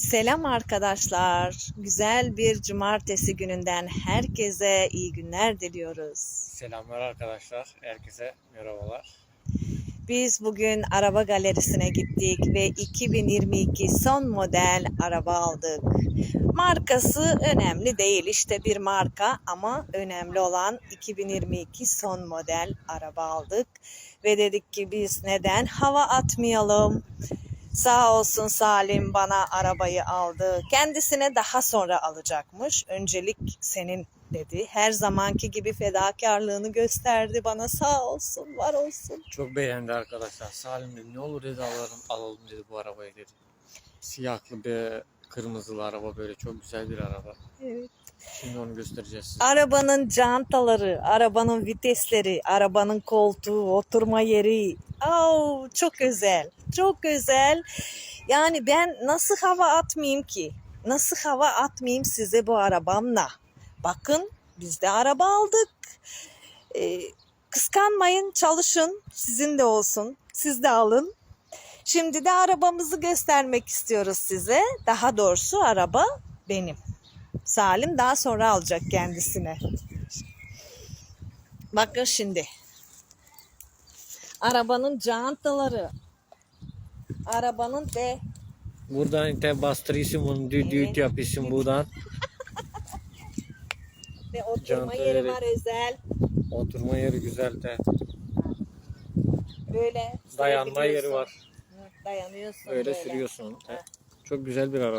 Selam arkadaşlar. Güzel bir cumartesi gününden herkese iyi günler diliyoruz. Selamlar arkadaşlar. Herkese merhabalar. Biz bugün araba galerisine gittik ve 2022 son model araba aldık. Markası önemli değil işte bir marka ama önemli olan 2022 son model araba aldık. Ve dedik ki biz neden hava atmayalım? Sağ olsun Salim bana arabayı aldı. Kendisine daha sonra alacakmış. Öncelik senin dedi. Her zamanki gibi fedakarlığını gösterdi bana sağ olsun, var olsun. Çok beğendi arkadaşlar. Salim dedi ne olur dedi alalım, alalım dedi bu arabayı dedi. Siyahlı bir kırmızılı araba böyle çok güzel bir araba. Evet. Şimdi onu göstereceğiz size. Arabanın cantaları, arabanın vitesleri, arabanın koltuğu, oturma yeri. Au, çok özel. Çok özel. Yani ben nasıl hava atmayayım ki? Nasıl hava atmayayım size bu arabamla? Bakın biz de araba aldık. Ee, kıskanmayın, çalışın. Sizin de olsun. Siz de alın. Şimdi de arabamızı göstermek istiyoruz size. Daha doğrusu araba benim. Salim daha sonra alacak kendisine. Bakın şimdi. Arabanın cantaları. Arabanın de Buradan te bastırıyorsun bunu düt düt yapıyorsun buradan. ve oturma Cantaları. yeri var özel. Oturma yeri güzel de. Böyle Dayanma yeri var. Dayanıyorsun Öyle böyle. sürüyorsun. Çok güzel bir araba.